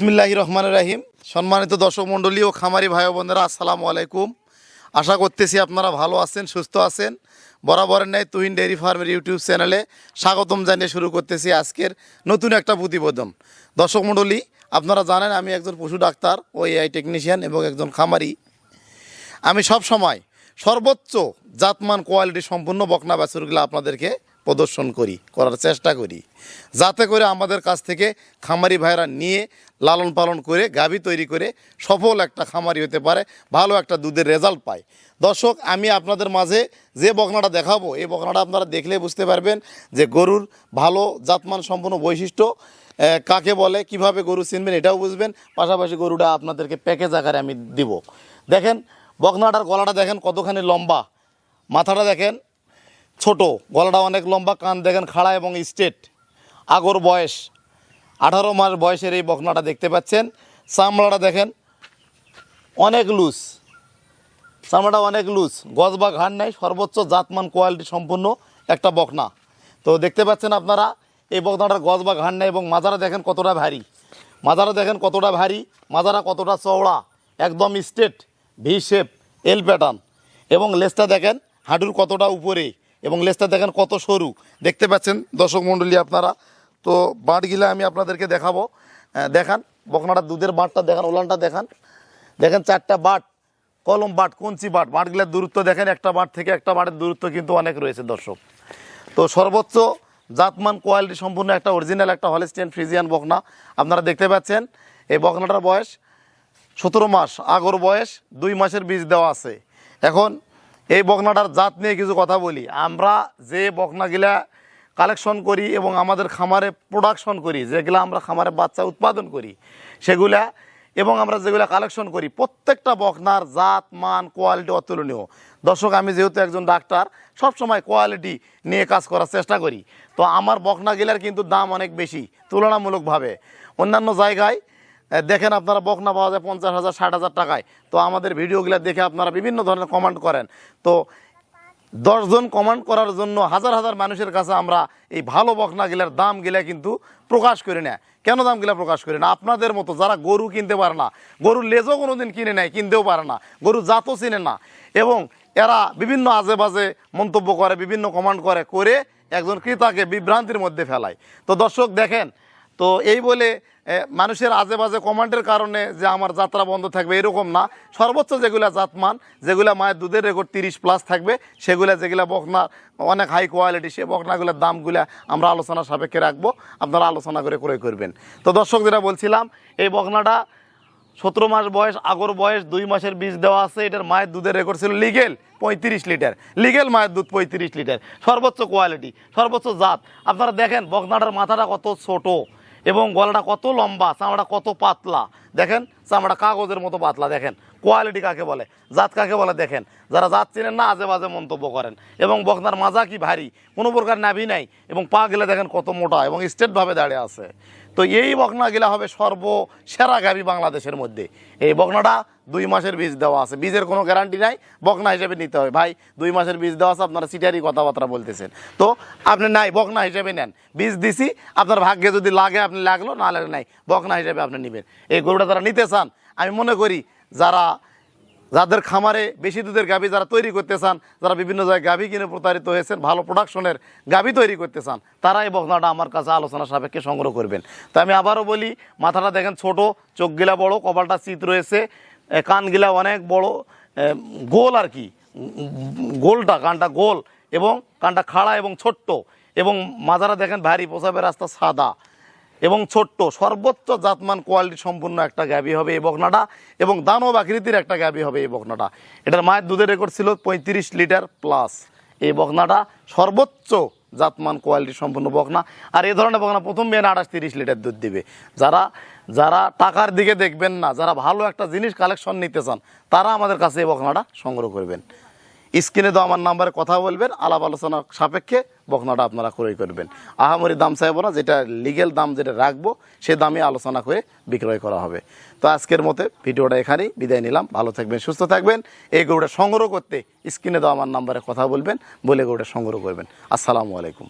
বিসমিল্লাহ রহমান রাহিম। সম্মানিত দর্শক মণ্ডলী ও খামারি ভাই বোনেরা, আসসালামু আলাইকুম। আশা করতেছি আপনারা ভালো আছেন, সুস্থ আছেন। বরাবরের ন্যায় তুহিন ডেয়ারি ফার্মের ইউটিউব চ্যানেলে স্বাগতম জানিয়ে শুরু করতেছি আজকের নতুন একটা প্রতিবেদন। দর্শক মণ্ডলী, আপনারা জানেন আমি একজন পশু ডাক্তার ও এআই টেকনিশিয়ান এবং একজন খামারি। আমি সব সময় সর্বোচ্চ জাতমান কোয়ালিটি সম্পূর্ণ বকনা বাছুরগুলো আপনাদেরকে প্রদর্শন করি, করার চেষ্টা করি। যাতে করে আমাদের কাছ থেকে খামারি ভাইরা নিয়ে লালন পালন করে, গাভী তৈরি করে সফল একটা খামারি হতে পারে, ভালো একটা দুধের রেজাল্ট পায়। দর্শক, আমি আপনাদের মাঝে যে বকনাটা দেখাবো, এই বকনাটা আপনারা দেখলে বুঝতে পারবেন যে গরুর ভালো জাতমান সম্পন্ন বৈশিষ্ট্য কাকে বলে, কীভাবে গরু চিনবেন এটাও বুঝবেন, পাশাপাশি গরুটা আপনাদেরকে প্যাকেজ আকারে আমি দিব। দেখেন, বকনাটার গলাটা দেখেন কতখানি লম্বা, মাথাটা দেখেন ছোট, গলাটা অনেক লম্বা, কান দেখেন খাড়া এবং স্ট্রেট আগর বয়স, আঠারো মাস বয়সের এই বকনাটা দেখতে পাচ্ছেন। চামড়াটা দেখেন অনেক লুজ চামড়াটা অনেক লুজ গজ বা ঘাড় নেই, সর্বোচ্চ জাতমান কোয়ালিটি সম্পূর্ণ একটা বকনা। তো দেখতে পাচ্ছেন আপনারা, এই বকনাটার গজ বা ঘাড় নেই এবং মাজারা দেখেন কতটা ভারী। মাজারা দেখেন কতটা ভারী, মাজারা কতটা চওড়া, একদম straight V shape L pattern এবং লেজটা দেখেন, হাঁটুর কতটা উপরে। এবং লেজটা দেখেন কত সরু। দেখতে পাচ্ছেন দর্শক মণ্ডলী আপনারা। তো বাঁটগুলা আমি আপনাদেরকে দেখাবো। দেখান বকনাটার দুধের বাঁটটা দেখান ওলানটা দেখান। দেখেন চারটা বাট, কলম বাট, কঞ্চি বাট। বাটগুলোর দূরত্ব দেখেন, একটা বাট থেকে একটা বাটের দূরত্ব কিন্তু অনেক রয়েছে দর্শক। তো সর্বোচ্চ জাতমান, কোয়ালিটি সম্পূর্ণ একটা অরিজিনাল, একটা হলিস্টিয়ান ফ্রিজিয়ান বকনা। আপনারা দেখতে পাচ্ছেন, এই বকনাটার বয়স সতেরো মাস। আগর বয়স দুই মাসের বীজ দেওয়া আছে। এখন এই বকনাটার জাত নিয়ে কিছু কথা বলি। আমরা যে বকনাগুলা কালেকশন করি এবং আমাদের খামারে প্রোডাকশন করি, যেগুলা আমরা খামারে বাচ্চা উৎপাদন করি, সেগুলা এবং আমরা যেগুলা কালেকশন করি, প্রত্যেকটা বকনার জাত, মান কোয়ালিটি অতুলনীয়। দর্শক, আমি যেহেতু একজন ডাক্তার সব সময় কোয়ালিটি নিয়ে কাজ করার চেষ্টা করি। তো আমার বকনাগুলার কিন্তু দাম অনেক বেশি, তুলনামূলকভাবে। অন্যান্য জায়গায় দেখেন আপনারা বকনা পাওয়া যায় পঞ্চাশ হাজার, ষাট হাজার টাকায়। তো আমাদের ভিডিওগুলো দেখে আপনারা বিভিন্ন ধরনের কমেন্ট করেন। তো দশজন কমেন্ট করার জন্য হাজার হাজার মানুষের কাছে আমরা এই ভালো বকনাগুলার দামগুলা কিন্তু প্রকাশ করি না। কেন দামগুলা প্রকাশ করি না? আপনাদের মতো যারা গরু কিনতে পারে না, গরুর লেজও কোনো দিন কিনে নেয় কিনতেও পারে না গরু জাতও চিনে না। এবং এরা বিভিন্ন আজে বাজে মন্তব্য করে, বিভিন্ন কমান্ড করে করে একজন ক্রেতাকে বিভ্রান্তির মধ্যে ফেলায়। তো দর্শক দেখেন তো এই বলে মানুষের আজে বাজে কমান্ডের কারণে যে আমার যাত্রা বন্ধ থাকবে, এরকম না। সর্বোচ্চ যেগুলা জাতমান, যেগুলা মায়ের দুধের রেকর্ড তিরিশ প্লাস থাকবে, সেগুলা যেগুলা বকনা, অনেক হাই কোয়ালিটি সে বকনাগুলোর দামগুলা আমরা আলোচনা সাপেক্ষে রাখব। আপনারা আলোচনা করে ক্রয় করবেন। তো দর্শক, যেটা বলছিলাম, এই বকনাটা সতেরো মাস বয়স, আগর বয়স, দুই মাসের বীজ দেওয়া আছে, এটার মায়ের দুধের রেকর্ড ছিল লিগেল পঁয়ত্রিশ লিটার লিগেল মায়ের দুধ পঁয়ত্রিশ লিটার সর্বোচ্চ কোয়ালিটি সর্বোচ্চ জাত। আপনারা দেখেন, বকনাটার মাথাটা কত ছোট। এবং গলাটা কত লম্বা চামড়া কত পাতলা, দেখেন চামড়া কাগজের মতো পাতলা, দেখেন কোয়ালিটি কাকে বলে, জাত কাকে বলে, দেখেন, যারা জাত চিনেন না, আজে বাজে মন্তব্য করেন, এবং বকনার মাজা কি ভারী, কোনো প্রকার নাভি নাই, এবং পা গেলে দেখেন কত মোটা, এবং স্টেটভাবে দাঁড়িয়ে আছে। তো এই বকনাগুলা হবে সর্বসেরা গাভী বাংলাদেশের মধ্যে। এই বকনাটা দুই মাসের বীজ দেওয়া আছে। বীজের কোনো গ্যারান্টি নাই, বকনা হিসেবে নিতে হবে। ভাই, দুই মাসের বীজ দেওয়া আছে, আপনারা সিটারি কথাবার্তা বলতেছেন। তো আপনি নাই, বকনা হিসেবে নেন। বীজ দিছি, আপনার ভাগ্যে যদি লাগে, আপনি লাগল না লাগে নাই। বকনা হিসেবে আপনি নেবেন। এই গরুটা যারা নিতে চান, আমি মনে করি যারা যাদের খামারে বেশি দুধের গাভী যারা তৈরি করতে চান, যারা বিভিন্ন জায়গায় গাভী কিনে প্রতারিত হয়েছেন, ভালো প্রোডাকশনের গাভী তৈরি করতে চান তারা এই বকনাটা আমার কাছে আলোচনা সাপেক্ষে সংগ্রহ করবেন। তো আমি আবারও বলি, মাথাটা দেখেন ছোট, চোখগিলা বড়, কপালটা চিত রয়েছে কানগিলা অনেক বড় গোল আর কি, গোলটা, কানটা গোল এবং কানটা খাড়া এবং ছোট্ট এবং মাজারা দেখেন ভারী পোশাবের রাস্তা সাদা। এবং ছোট্ট, সর্বোচ্চ জাতমান কোয়ালিটি সম্পূর্ণ একটা গাভী হবে এই বকনাটা এবং দানব আকৃতির একটা গাভী হবে এই বকনাটা। এটার মায়ের দুধের রেকর্ড ছিল পঁয়ত্রিশ লিটার প্লাস এই বকনাটা সর্বোচ্চ জাতমান কোয়ালিটি সম্পূর্ণ বকনা। আর এই ধরনের বকনা প্রথম বিয়ানে আঠাশ তিরিশ লিটার দুধ দিবে। যারা যারা টাকার দিকে দেখবেন না, যারা ভালো একটা জিনিস কালেকশন নিতে চান, তারা আমাদের কাছে এই বকনাটা সংগ্রহ করবেন। স্ক্রিনে তো আমার নাম্বারে কথা বলবেন, আলাপ আলোচনা সাপেক্ষে বকনাটা আপনারা ক্রয় করবেন। আহামরি দাম চাইব না, যেটা লিগেল দাম যেটা রাখব, সে দামে আলোচনা করে বিক্রয় করা হবে। তো আজকের মতে ভিডিওটা এখানেই বিদায় নিলাম। ভালো থাকবেন, সুস্থ থাকবেন। এই গরুটা সংগ্রহ করতে স্ক্রিনে তো আমার নাম্বারে কথা বলবেন, বলে গরুটা সংগ্রহ করবেন। আসসালামু আলাইকুম।